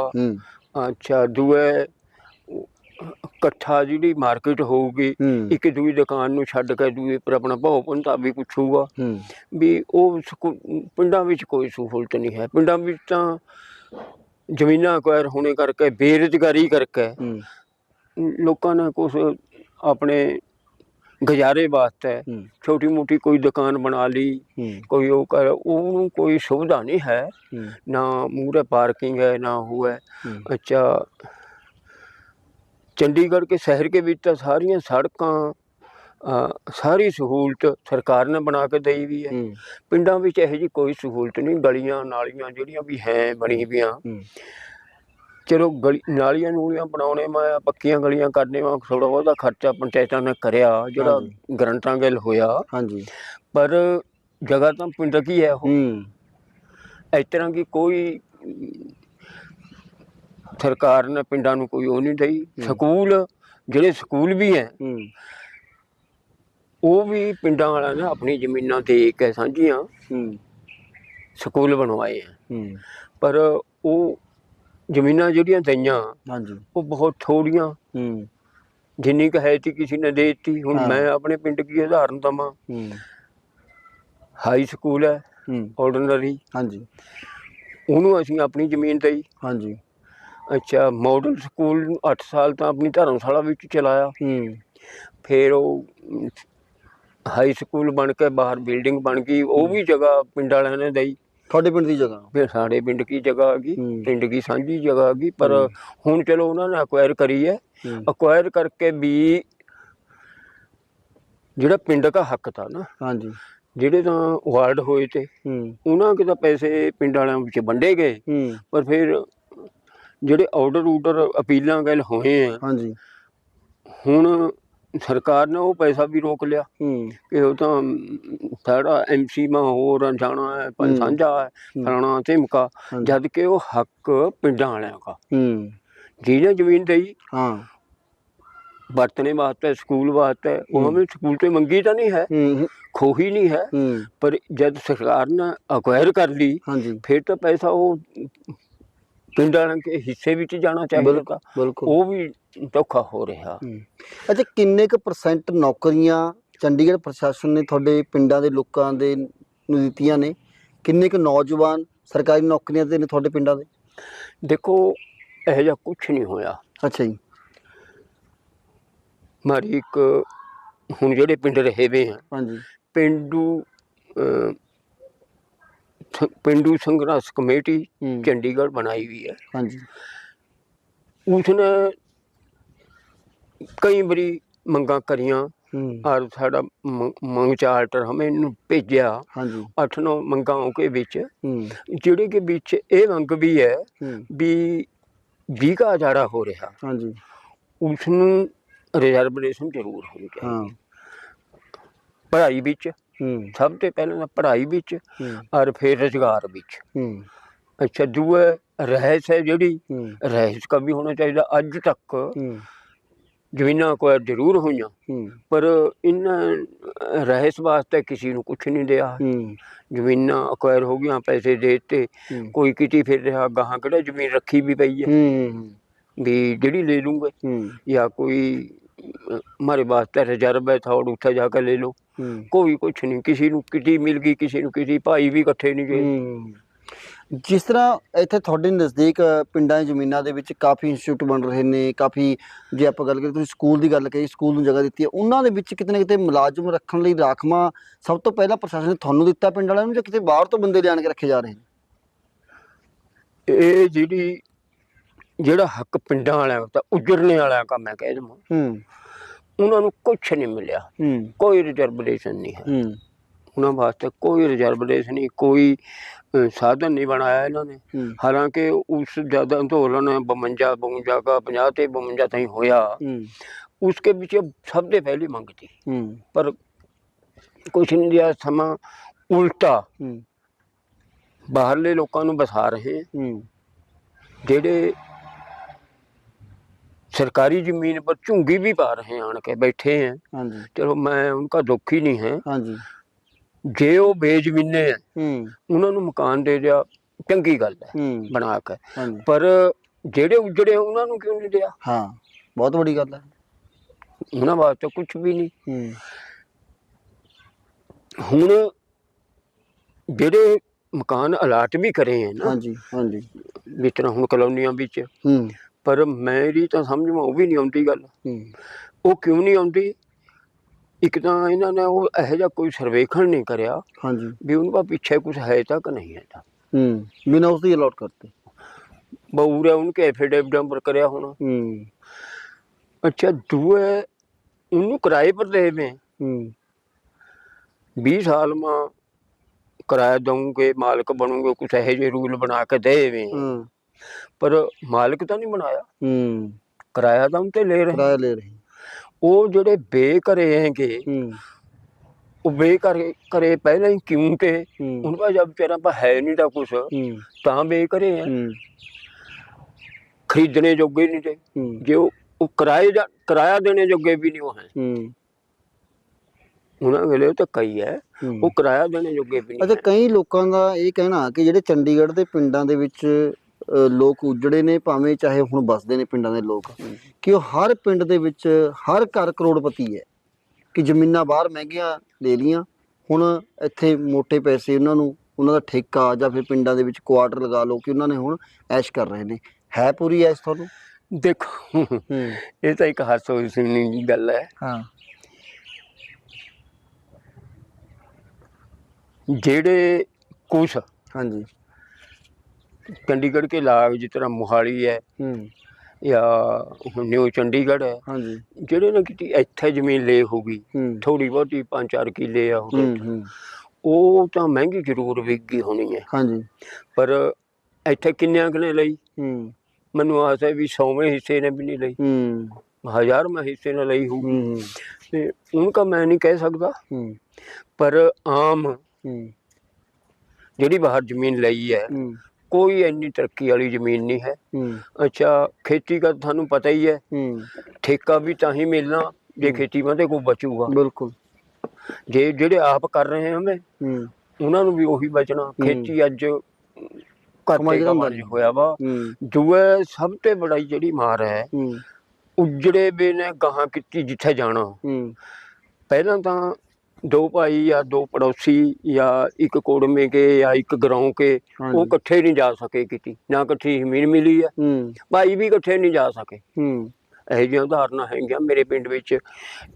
ਅੱਛਾ ਦੂਏ ਇਕੱਠਾ ਜਿਹੜੀ ਮਾਰਕੀਟ ਹੋਊਗੀ ਇੱਕ ਦੂਜੀ ਦੁਕਾਨ ਨੂੰ ਛੱਡ ਕੇ ਦੂਜੇ ਪਰ ਆਪਣਾ ਭਾਉ ਪੰਤਾ ਵੀ ਪੁੱਛੂਗਾ ਵੀ ਉਹ ਪਿੰਡਾਂ ਵਿੱਚ ਕੋਈ ਸਹੂਲਤ ਨਹੀਂ ਹੈ। ਪਿੰਡਾਂ ਵਿੱਚ ਤਾਂ ਜ਼ਮੀਨਾਂ ਅਕਵਾਇਰ ਹੋਣੇ ਕਰਕੇ ਬੇਰੁਜ਼ਗਾਰੀ ਕਰਕੇ ਲੋਕਾਂ ਨੇ ਕੁਝ ਆਪਣੇ ਗੁਜ਼ਾਰੇ ਵਾਸਤੇ ਛੋਟੀ ਮੋਟੀ ਕੋਈ ਦੁਕਾਨ ਬਣਾ ਲਈ ਕੋਈ ਉਹ ਕਰ ਉਹਨੂੰ ਕੋਈ ਸੁਵਿਧਾ ਨਹੀਂ ਹੈ। ਨਾ ਮੂਰੇ ਪਾਰਕਿੰਗ ਹੈ ਨਾ ਉਹ ਹੈ। ਅੱਛਾ ਚੰਡੀਗੜ੍ਹ ਕੇ ਸ਼ਹਿਰ ਕੇ ਵਿੱਚ ਤਾਂ ਸਾਰੀਆਂ ਸੜਕਾਂ ਸਾਰੀ ਸਹੂਲਤ ਸਰਕਾਰ ਨੇ ਬਣਾ ਕੇ ਦਈ ਵੀ ਹੈ। ਪਿੰਡਾਂ ਵਿੱਚ ਇਹੋ ਜੀ ਕੋਈ ਸਹੂਲਤ ਨਹੀਂ ਗਲੀਆਂ ਨਾਲੀਆਂ ਜਿਹੜੀਆਂ ਵੀ ਹੈ ਬਣੀ ਵੀਆਂ ਚਲੋ ਗਲੀ ਨਾਲੀਆਂ ਨੂਲੀਆਂ ਬਣਾਉਣੇ ਮੈਂ ਪੱਕੀਆਂ ਗਲੀਆਂ ਕਰਨੇ ਮੈਂ ਥੋੜਾ ਬਹੁਤਾ ਖਰਚਾ ਪੰਚਾਇਤਾਂ ਨੇ ਕਰਿਆ ਜਿਹੜਾ ਗਰੰਟਾਂ ਗਿਲ ਹੋਇਆ। ਹਾਂਜੀ। ਪਰ ਜਗ੍ਹਾ ਤਾਂ ਪਿੰਡ ਕੀ ਹੈ ਉਹ? ਇਸ ਤਰ੍ਹਾਂ ਕੀ ਕੋਈ ਸਰਕਾਰ ਨੇ ਪਿੰਡਾਂ ਨੂੰ ਕੋਈ ਉਹ ਨਹੀਂ ਦਈ। ਸਕੂਲ ਜਿਹੜੇ ਸਕੂਲ ਵੀ ਹੈ ਉਹ ਵੀ ਪਿੰਡਾਂ ਵਾਲਿਆਂ ਨੇ ਆਪਣੀ ਜ਼ਮੀਨਾਂ ਦੇ ਕੇ ਸਾਂਝੀਆਂ। ਸਕੂਲ ਬਣਵਾਏ ਆ ਪਰ ਉਹ ਜ਼ਮੀਨਾਂ ਜਿਹੜੀਆਂ ਦਈਆਂ ਹਾਂਜੀ। ਉਹ ਬਹੁਤ ਥੋੜੀਆਂ। ਜਿੰਨੀ ਕੁ ਹੈ ਤੀ ਕਿਸੇ ਨੇ ਦੇ ਦਿੱਤੀ। ਹੁਣ। ਮੈਂ ਆਪਣੇ ਪਿੰਡ ਕੀ ਉਦਾਹਰਨ ਦਵਾਂ? ਹਾਈ ਸਕੂਲ ਹੈ ਹੂੰ। ਆਰਡੀਨਰੀ ਹਾਂਜੀ। ਉਹਨੂੰ ਅਸੀਂ ਆਪਣੀ ਜ਼ਮੀਨ ਦਈ। ਹਾਂਜੀ। ਅੱਛਾ ਮਾਡਲ ਸਕੂਲ 8 ਸਾਲ ਤਾਂ ਆਪਣੀ ਧਰਮਸ਼ਾਲਾ ਵਿੱਚ ਚਲਾਇਆ। ਹੂੰ। ਫਿਰ ਉਹ ਹਾਈ ਸਕੂਲ ਬਣ ਕੇ ਬਾਹਰ ਬਿਲਡਿੰਗ ਬਣ ਗਈ ਉਹ ਵੀ ਜਗ੍ਹਾ ਪਿੰਡ ਵਾਲਿਆਂ ਨੇ ਦਈ। ਤੁਹਾਡੇ ਪਿੰਡ ਦੀ ਜਗ੍ਹਾ? ਫਿਰ ਸਾਡੇ ਪਿੰਡ ਕੀ ਜਗ੍ਹਾ ਆ ਗਈ। ਪਿੰਡ ਕੀ ਸਾਂਝੀ ਜਗ੍ਹਾ ਆ ਗਈ ਪਰ। ਹੁਣ ਚਲੋ ਉਹਨਾਂ ਨੇ ਅਕਵਾਇਰ ਕਰੀ ਹੈ। ਅਕਵਾਇਰ ਕਰਕੇ ਵੀ ਜਿਹੜਾ ਪਿੰਡ ਦਾ ਹੱਕ ਤਾਂ ਨਾ ਹਾਂਜੀ। ਜਿਹੜੇ ਤਾਂ ਵਾਰਡ ਹੋਏ ਤੇ ਉਹਨਾਂ ਕੇ ਤਾਂ ਪੈਸੇ ਪਿੰਡ ਵਾਲਿਆਂ ਵਿੱਚ ਵੰਡੇ ਗਏ। ਪਰ ਫਿਰ ਜਿਹੜੇ ਆਰਡਰ ਆਰਡਰ ਅਪੀਲਾਂ ਗੱਲ ਹੋਏ ਆ ਹਾਂਜੀ। ਹੁਣ ਸਰਕਾਰ ਨੇ ਉਹ ਪੈਸਾ ਵੀ ਰੋਕ ਲਿਆ। ਕਿ ਉਹ ਤਾਂ ਸਾਡਾ ਐਮਸੀ ਮਾ ਹੋਰ ਜਾਣਾ ਹੈ। ਪੰਜ ਸਾਂਝਾ ਹੈ। ਫਲਾਣਾ ਧਮਕਾ। ਜਦ ਕਿ ਉਹ ਹੱਕ ਪਿੰਡਾਂ ਵਾਲਿਆਂ ਦਾ। ਹੂੰ। ਜਿਹਨੇ ਜ਼ਮੀਨ ਦੇਈ ਹਾਂ। ਵਰਤਣੇ ਵਾਸਤੇ ਸਕੂਲ ਵਾਸਤੇ ਉਹ। ਹਮੇ ਸਕੂਲ ਤੇ ਮੰਗੀ ਤਾਂ ਨਹੀਂ ਹੈ ਖੋਹੀ ਨਹੀਂ ਹੈ ਪਰ ਜਦ ਸਰਕਾਰ ਨੇ ਅਕਵਾਇਰ ਕਰ ਲਈ ਫਿਰ ਤਾਂ ਪੈਸਾ ਉਹ ਪਿੰਡਾਂ ਦੇ ਹਿੱਸੇ ਵਿੱਚ ਜਾਣਾ ਚਾਹੀਦਾ ਬਿਲਕੁਲ ਉਹ ਵੀ ਧੋਖਾ ਹੋ ਰਿਹਾ। ਅੱਛਾ ਕਿੰਨੇ ਕੁ ਪਰਸੈਂਟ ਨੌਕਰੀਆਂ ਚੰਡੀਗੜ੍ਹ ਪ੍ਰਸ਼ਾਸਨ ਨੇ ਤੁਹਾਡੇ ਪਿੰਡਾਂ ਦੇ ਲੋਕਾਂ ਦੇ ਨੂੰ ਦਿੱਤੀਆਂ ਨੇ? ਕਿੰਨੇ ਕੁ ਨੌਜਵਾਨ ਸਰਕਾਰੀ ਨੌਕਰੀਆਂ ਤੇ ਨੇ ਤੁਹਾਡੇ ਪਿੰਡਾਂ ਦੇ? ਦੇਖੋ ਇਹੋ ਜਿਹਾ ਕੁਝ ਨਹੀਂ ਹੋਇਆ। ਅੱਛਾ ਜੀ। ਮਾਰੀ ਇੱਕ ਹੁਣ ਜਿਹੜੇ ਪਿੰਡ ਰਹੇ ਵੇ ਆ ਹਾਂਜੀ। ਪਿੰਡੂ ਸ- ਪਿੰਡੂ ਸੰਘਰਸ਼ ਕਮੇਟੀ ਹੂੰ। ਚੰਡੀਗੜ੍ਹ ਬਣਾਈ ਹੋਈ ਹੈ। ਹਾਂਜੀ। ਉਸਨੇ ਕਈ ਵਾਰੀ ਮੰਗਾਂ ਕਰੀਆਂ। ਹੂੰ। ਔਰ ਸਾਡਾ ਮ- ਮੰਗ ਚਾਰਟਰ ਹਮੇ ਇਹਨੂੰ ਭੇਜਿਆ। ਹਾਂਜੀ। ਅੱਠ ਨੌ ਮੰਗਾਂ ਕੇ ਵਿੱਚ। ਹੂੰ। ਜਿਹੜੇ ਕੇ ਵਿੱਚ ਇਹ ਮੰਗ ਵੀ ਹੈ ਹੂੰ। ਵੀ ਵੀ ਕਾ ਹਜ਼ਾਰਾ ਹੋ ਰਿਹਾ। ਹਾਂਜੀ। ਉਸ ਨੂੰ ਰਿਜ਼ਰਵੇਸ਼ਨ ਜ਼ਰੂਰ ਹੋਣੀ ਚਾਹੀਦੀ। ਹਾਂ। ਪੜ੍ਹਾਈ ਵਿੱਚ ਸਭ ਤੋਂ ਪਹਿਲਾਂ ਪੜ੍ਹਾਈ ਵਿੱਚ ਔਰ ਫਿਰ ਰੋਜ਼ਗਾਰ ਵਿੱਚ। ਅੱਛਾ ਦੂਆ ਰਹਿਸ ਹੈ ਜਿਹੜੀ ਰਹਿਸ ਕਮੀ ਹੋਣਾ ਚਾਹੀਦਾ ਅੱਜ ਤੱਕ। ਜ਼ਮੀਨਾਂ ਕੋਈ ਜ਼ਰੂਰ ਹੋਈਆਂ ਪਰ ਇਹਨਾਂ ਰਹਿਸ ਵਾਸਤੇ ਕਿਸੇ ਨੂੰ ਕੁਝ ਨਹੀਂ ਦਿਆ। ਜ਼ਮੀਨਾਂ ਅਕਵਾਇਰ ਹੋ ਗਈਆਂ ਪੈਸੇ ਦੇ ਦੇਤੇ। ਕੋਈ ਕਿਤੇ ਫਿਰ ਰਿਹਾ ਗਾਹਾਂ ਕਿਹੜਾ ਜ਼ਮੀਨ ਰੱਖੀ ਵੀ ਪਈ ਹੈ? ਵੀ ਜਿਹੜੀ ਲੈ ਲੂੰਗੇ ਜਾਂ ਕੋਈ ਮਾਰੇ ਵਾਸਤੇ ਰਿਜ਼ਰਵ ਹੈ ਥੋੜ ਉੱਥੇ ਜਾ ਕੇ ਲੈ ਲੋ ਕੋਈ ਕੁਛ ਨਹੀਂ ਕਿਸੇ ਨੂੰ ਕਿਟੀ ਮਿਲ ਗਈ ਕਿਸੇ ਨੂੰ ਕਿਟੀ ਭਾਈ ਵੀ ਇਕੱਠੇ ਨਹੀਂ ਗਏ। ਜਿਸ ਤਰ੍ਹਾਂ ਇੱਥੇ ਤੁਹਾਡੇ ਨਜ਼ਦੀਕ ਪਿੰਡਾਂ ਜ਼ਮੀਨਾਂ ਦੇ ਵਿੱਚ ਕਾਫੀ ਇੰਸਟੀਚਿਊਟ ਬਣ ਰਹੇ ਨੇ ਕਾਫੀ ਜੇ ਆਪਾਂ ਗੱਲ ਕਰੀਏ ਤੁਸੀਂ ਸਕੂਲ ਦੀ ਗੱਲ ਕਹੀ ਸਕੂਲ ਨੂੰ ਜਗ੍ਹਾ ਦਿੱਤੀ ਹੈ ਉਹਨਾਂ ਦੇ ਵਿੱਚ ਕਿਤੇ ਨਾ ਕਿਤੇ ਮੁਲਾਜ਼ਮ ਰੱਖਣ ਲਈ ਰਾਖਵਾ ਸਭ ਤੋਂ ਪਹਿਲਾਂ ਪ੍ਰਸ਼ਾਸਨ ਨੇ ਤੁਹਾਨੂੰ ਦਿੱਤਾ ਪਿੰਡ ਵਾਲਿਆਂ ਨੂੰ ਜਾਂ ਕਿਤੇ ਬਾਹਰ ਤੋਂ ਬੰਦੇ ਲਿਆਣ ਕੇ ਰੱਖੇ ਜਾ ਰਹੇ ਨੇ? ਇਹ ਜਿਹੜੀ ਜਿਹੜਾ ਹੱਕ ਪਿੰਡਾਂ ਵਾਲਿਆਂ ਦਾ ਉਜਰਨੇ ਵਾਲਾ ਕੰਮ ਹੈ ਕਹਿ ਦਮੋ ਹੂੰ। ਉਹਨਾਂ ਨੂੰ ਕੁਝ ਨਹੀਂ ਮਿਲਿਆ। ਹੂੰ। ਕੋਈ ਰਿਜ਼ਰਵੇਸ਼ਨ ਨਹੀਂ ਹੈ। ਹੂੰ। ਉਹਨਾਂ ਵਾਸਤੇ ਕੋਈ ਰਿਜ਼ਰਵੇਸ਼ਨ ਨਹੀਂ ਕੋਈ ਅ, ਸਾਧਨ ਨਹੀਂ ਬਣਾਇਆ ਇਹਨਾਂ ਨੇ। ਹੂੰ। ਹਾਲਾਂਕਿ ਉਸ ਜਦ ਅੰਦੋਲਨ 52 52 का 50 ਤੇ 52 ਤਾਈਂ ਹੋਇਆ ਹੂੰ। ਉਸਕੇ ਵਿੱਚ ਸਭ ਤੋਂ ਪਹਿਲੀ ਮੰਗ ਸੀ। ਹੂੰ। ਪਰ ਕੁਛ ਨਹੀਂ ਦਿਆ ਸਮਾਂ ਉਲਟਾ ਹੂੰ। ਬਾਹਰਲੇ ਲੋਕਾਂ ਨੂੰ ਬਸਾ ਰਹੇ। ਹੂੰ। ਜਿਹੜੇ ਸਰਕਾਰੀ ਜ਼ਮੀਨ ਪਰ ਝੁੰਗੀ ਵੀ ਪਾ ਰਹੇ ਆਣ ਕੇ ਬੈਠੇ हैं ਹਾਂਜੀ ਚਲੋ ਮੈਂ उनका ਦੁੱਖ ਹੀ ਨਹੀਂ ਹੈ ਹਾਂਜੀ ਜੇ ਉਹ ਬੇਜ਼ਮੀਨੇ ਹੈ ਹੂੰ ਉਹਨਾਂ ਨੂੰ ਮਕਾਨ ਦੇ ਦਿਆ ਚੰਗੀ ਗੱਲ ਹੈ ਹੂੰ ਬਣਾ ਕੇ ਹਾਂਜੀ ਪਰ ਜਿਹੜੇ ਉਜੜੇ ਉਹਨਾਂ ਨੂੰ ਕਿਉਂ ਨਹੀਂ ਦਿਆ ਹਾਂ ਬਹੁਤ ਵੱਡੀ ਗੱਲ ਹੈ ਉਹਨਾਂ ਵਾਸਤੇ ਕੁਝ ਵੀ ਨਹੀਂ ਹੂੰ ਹੁਣ ਜਿਹੜੇ ਮਕਾਨ ਅਲਾਟ ਵੀ ਕਰੇ ਹੈ ਨਾ ਹਾਂਜੀ ਹਾਂਜੀ ਜਿਸ ਤਰ੍ਹਾਂ ਹੁਣ ਕਲੋਨੀਆਂ ਵਿੱਚ ਹੂੰ ਪਰ ਮੇਰੀ ਤਾਂ ਸਮਝ ਮਾ ਉਹ ਵੀ ਨਹੀਂ ਆਉਂਦੀ ਗੱਲ। ਉਹ ਕਿਉਂ ਨਹੀਂ ਆਉਂਦੀ? ਇੱਕ ਤਾਂ ਇਹਨਾਂ ਨੇ ਉਹ ਇਹੋ ਜਿਹਾ ਕੋਈ ਸਰਵੇਖਣ ਨਹੀਂ ਕਰਿਆ ਹਾਂਜੀ। ਵੀ ਉਹਨਾਂ ਦਾ ਪਿੱਛੇ ਕੁਝ ਹੈ ਤਾਂ ਕਿ ਨਹੀਂ ਹੈ ਤਾਂ। ਹੂੰ। ਬਿਨਾਂ ਉਸ ਦੀ ਅਲਾਟ ਕਰਤੇ ਬਹੂਰੇ ਉਨਕੇ ਐਫੀਡੇਵਿਟ ਨੰਬਰ ਕਰਿਆ ਹੋਣਾ। ਹੂੰ। ਅੱਛਾ ਦੂਏ ਉਹਨੂੰ ਕਿਰਾਏ ਪਰ ਦੇ में ਹੂੰ। 20 ਸਾਲ ਮਾਂ ਕਿਰਾਇਆ ਦਊਂਗੇ ਮਾਲਕ ਬਣੂਗੇ ਕੁਛ ਇਹੋ ਜਿਹੇ ਰੂਲ ਬਣਾ ਕੇ ਦੇਵੇਂ। ਹਾਂ। ਪਰ ਮਾਲਕ ਤਾਂ ਨਹੀਂ ਬਣਾਇਆ। ਹੂੰ। ਕਿਰਾਇਆ ਤਾਂ ਉਨਤੇ ਲੈ ਰਹੇ। ਲੈ ਰਹੇ। ਉਹ ਜਿਹੜੇ ਬੇਕਰੇ ਹੈਗੇ ਹੂੰ। ਉਹ ਬੇਕਰ ਕਰੇ ਪਹਿਲਾਂ ਹੀ ਕਿਉਂਕਿ ਉਹਨਾਂ ਜਦ ਵਿਚਾਰਾਂ ਪਾ ਹੈ ਨਹੀਂ ਤਾਂ ਕੁਛ ਤਾਂ ਬੇਕਰੇ ਹੈ। ਖਰੀਦਣੇ ਜੋਗੇ ਨਹੀਂ ਤੇ। ਜੇ ਉਹ ਕਿਰਾਏ ਦਾ ਕਿਰਾਇਆ ਦੇਣੇ ਜੋਗੇ ਵੀ ਨਹੀਂ ਉਹ ਹੈ। ਉਹਨਾਂ ਵੇਲੇ ਤਾਂ ਕਈ ਹੈ ਉਹ ਕਿਰਾਇਆ ਦੇਣੇ ਜੋਗੇ ਵੀ ਨਹੀਂ ਅਤੇ ਕਈ ਲੋਕਾਂ ਦਾ ਇਹ ਕਹਿਣਾ ਕਿ ਜਿਹੜੇ ਚੰਡੀਗੜ੍ਹ ਦੇ ਪਿੰਡਾਂ ਦੇ ਵਿੱਚ ਲੋਕ ਉਜੜੇ ਨੇ ਭਾਵੇਂ ਚਾਹੇ ਹੁਣ ਵੱਸਦੇ ਨੇ ਪਿੰਡਾਂ ਦੇ ਲੋਕ ਕਿ ਉਹ ਹਰ ਪਿੰਡ ਦੇ ਵਿੱਚ ਹਰ ਘਰ ਕਰੋੜਪਤੀ ਹੈ ਕਿ ਜ਼ਮੀਨਾਂ ਬਾਹਰ ਮਹਿੰਗੀਆਂ ਲੈ ਲੀਆਂ ਹੁਣ ਇੱਥੇ ਮੋٹے ਪੈਸੇ ਉਹਨਾਂ ਨੂੰ ਉਹਨਾਂ ਦਾ ਠੇਕਾ ਜਾਂ ਫਿਰ ਪਿੰਡਾਂ ਦੇ ਵਿੱਚ ਕੁਆਟਰ ਲਗਾ ਲਓ ਕਿ ਉਹਨਾਂ ਨੇ ਹੁਣ ਐਸ਼ ਕਰ ਰਹੇ ਨੇ। ਹੈ ਪੂਰੀ ਐਸ਼ ਤੁਹਾਨੂੰ? ਦੇਖੋ ਇਹ ਤਾਂ ਇੱਕ ਹਾਸੋ ਸੁਣੀ ਦੀ ਗੱਲ ਹੈ। ਹਾਂ। ਜਿਹੜੇ ਕੁਛ ਹਾਂਜੀ। ਚੰਡੀਗੜ੍ਹ ਕੇ ਲਾਗ ਜਿਸ ਤਰ੍ਹਾਂ ਮੁਹਾਲੀ ਹੈ ਹੂੰ। ਜਾਂ ਨਿਊ ਚੰਡੀਗੜ੍ਹ ਹੈ ਹਾਂਜੀ। ਜਿਹੜੇ ਨਾ ਕਿਤੇ ਇੱਥੇ ਜ਼ਮੀਨ ਲੈ ਹੋਗੀ ਹੂੰ। ਥੋੜੀ ਬਹੁਤੀ 5-4 ਕਿੱਲੇ ਆ ਹੂੰ ਹੂੰ ਉਹ ਤਾਂ ਮਹਿੰਗੀ ਜ਼ਰੂਰ ਵਿਕੀ ਹੋਣੀ ਹੈ। ਹਾਂਜੀ। ਪਰ ਇੱਥੇ ਕਿੰਨਿਆਂ ਕੁ ਨੇ ਲਈ? ਹੂੰ। ਮੈਨੂੰ ਆਸ ਹੈ ਵੀ ਸੌਵੇਂ ਹਿੱਸੇ ਨੇ ਵੀ ਨਹੀਂ ਲਈ। ਹੂੰ। ਹਜ਼ਾਰਵਾਂ ਹਿੱਸੇ ਨੇ ਲਈ ਹੋਊ ਹੂੰ ਤੇ ਉਨਕਾ ਮੈਂ ਨਹੀਂ ਕਹਿ ਸਕਦਾ। ਹੂੰ। ਪਰ ਆਮ ਹੂੰ। ਜਿਹੜੀ ਬਾਹਰ ਜ਼ਮੀਨ ਲਈ ਹੈ ਹੂੰ। ਕੋਈ ਇੰਨੀ ਤਰੱਕੀ ਵਾਲੀ ਜ਼ਮੀਨ ਨਹੀਂ ਹੈ। ਅੱਛਾ ਖੇਤੀ ਦਾ ਤੁਹਾਨੂੰ ਪਤਾ ਹੀ ਹੈ। ਠੇਕਾ ਵੀ ਤਾਂ ਹੀ ਮਿਲਣਾ ਜੇ ਖੇਤੀ ਤੇ ਕੋਈ ਬਚੂਗਾ। ਬਿਲਕੁਲ। ਜੇ ਜਿਹੜੇ ਆਪ ਕਰ ਰਹੇ ਹਾਂ ਮੈਂ ਹੂੰ। ਉਹਨਾਂ ਨੂੰ ਵੀ ਉਹੀ ਬਚਣਾ। ਖੇਤੀ ਅੱਜ ਘੱਟੇ ਦਾ ਕਮਾਈ ਹੋਇਆ ਵਾ। ਦੂਏ ਸਭ ਤੋਂ ਬੜਾਈ ਜਿਹੜੀ ਮਾਰ ਹੈ ਉਜੜੇ ਵੇ ਨੇ ਗਾਹਾਂ ਕੀਤੀ ਜਿੱਥੇ ਜਾਣਾ। ਪਹਿਲਾਂ ਤਾਂ ਦੋ ਭਾਈ ਜਾਂ ਦੋ ਪੜੋਸੀ ਜਾਂ ਇੱਕ ਕੋੜਮੇ ਕੇ ਜਾਂ ਇੱਕ ਗਰਾਉਂ ਕੇ ਉਹ। ਇਕੱਠੇ ਨਹੀਂ ਜਾ ਸਕੇ ਕਿਤੇ। ਨਾ ਇਕੱਠੀ ਜ਼ਮੀਨ ਮਿਲੀ ਹੂੰ। ਭਾਈ ਵੀ ਇਕੱਠੇ ਨਹੀਂ ਜਾ ਸਕੇ। ਇਹੋ ਜਿਹੀਆਂ ਉਦਾਹਰਨਾਂ ਹੈਗੀਆਂ ਮੇਰੇ ਪਿੰਡ ਵਿੱਚ।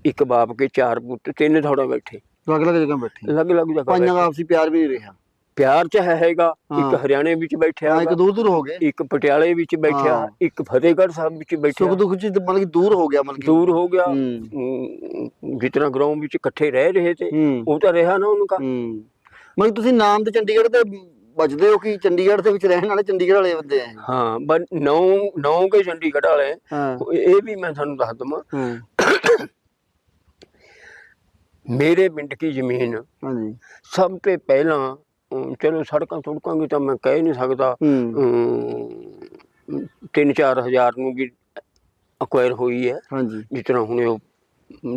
ਇੱਕ ਬਾਪ ਕੇ ਚਾਰ ਪੁੱਤ ਤਿੰਨ ਥੋੜਾ ਬੈਠੇ। ਅਲੱਗ ਅਲੱਗ ਜਗ੍ਹਾ ਬੈਠੇ। ਅਲੱਗ-ਅਲੱਗ ਜਗ੍ਹਾ ਪੰਜਾਂ। ਦਾ ਆਪਸੀ ਪਿਆਰ ਵੀ ਨਹੀਂ ਰਿਹਾ। ਪਿਆਰ ਚ ਹੈ ਹੈਗਾ ਇੱਕ ਹਾਂ। ਹਰਿਆਣੇ ਵਿੱਚ ਬੈਠਿਆ ਹਾਂ ਇੱਕ ਹੈਗਾ, ਦੂਰ ਦੂਰ ਹੋ ਗਏ। ਇੱਕ ਪਟਿਆਲੇ ਵਿੱਚ ਬੈਠਿਆ ਹਾਂ। ਇੱਕ ਫਤਿਹਗੜ੍ਹ ਸਾਹਿਬ ਵਿੱਚ ਬੈਠਿਆ। ਸੁੱਖ ਦੁੱਖ ਚ ਤਾਂ ਮਤਲਬ ਕਿ ਦੂਰ ਹੋ ਗਿਆ ਮਤਲਬ ਕਿ। ਦੂਰ ਹੋ ਗਿਆ। ਹੂੰ। ਅਮ, ਜਿਤਨਾ ਗਰਾਉਂ ਵਿੱਚ ਇਕੱਠੇ ਰਹਿ ਰਹੇ ਤੇ ਹੂੰ। ਉਹ ਤਾਂ ਰਿਹਾ ਨਾ ਉਹਨਾਂ ਦਾ ਹੂੰ। ਮਤਲਬ ਕਿ ਤੁਸੀਂ ਨਾਮ ਤੇ ਚੰਡੀਗੜ੍ਹ ਦੇ ਬਚਦੇ ਹੋ ਕਿ ਚੰਡੀਗੜ੍ਹ ਦੇ ਵਿੱਚ ਰਹਿਣ ਵਾਲੇ ਚੰਡੀਗੜ੍ਹ ਵਾਲੇ ਬੰਦੇ ਆ ਹਾਂ ਬਟ ਨੌ ਨੌ ਕੇ ਚੰਡੀਗੜ੍ਹ ਵਾਲੇ। ਹਾਂ। ਇਹ ਵੀ ਮੈਂ ਤੁਹਾਨੂੰ ਦੱਸ ਦਵਾਂ। ਹਾਂ। ਮੇਰੇ ਪਿੰਡ ਦੀ ਜ਼ਮੀਨ ਹਾਂਜੀ। ਸਭ ਤੋਂ ਪਹਿਲਾਂ ਚਲੋ ਸੜਕਾਂ ਸੁੜਕਾਂ ਤਾਂ ਮੈਂ ਕਹਿ ਨਹੀਂ ਸਕਦਾ। ਹੂੰ। ਅਮ, ਤਿੰਨ ਚਾਰ ਹਜ਼ਾਰ ਨੂੰ ਵੀ ਅਕਵਾਇਰ ਹੋਈ ਹੈ। ਹਾਂਜੀ। ਜਿਸ ਤਰ੍ਹਾਂ ਹੁਣ ਉਹ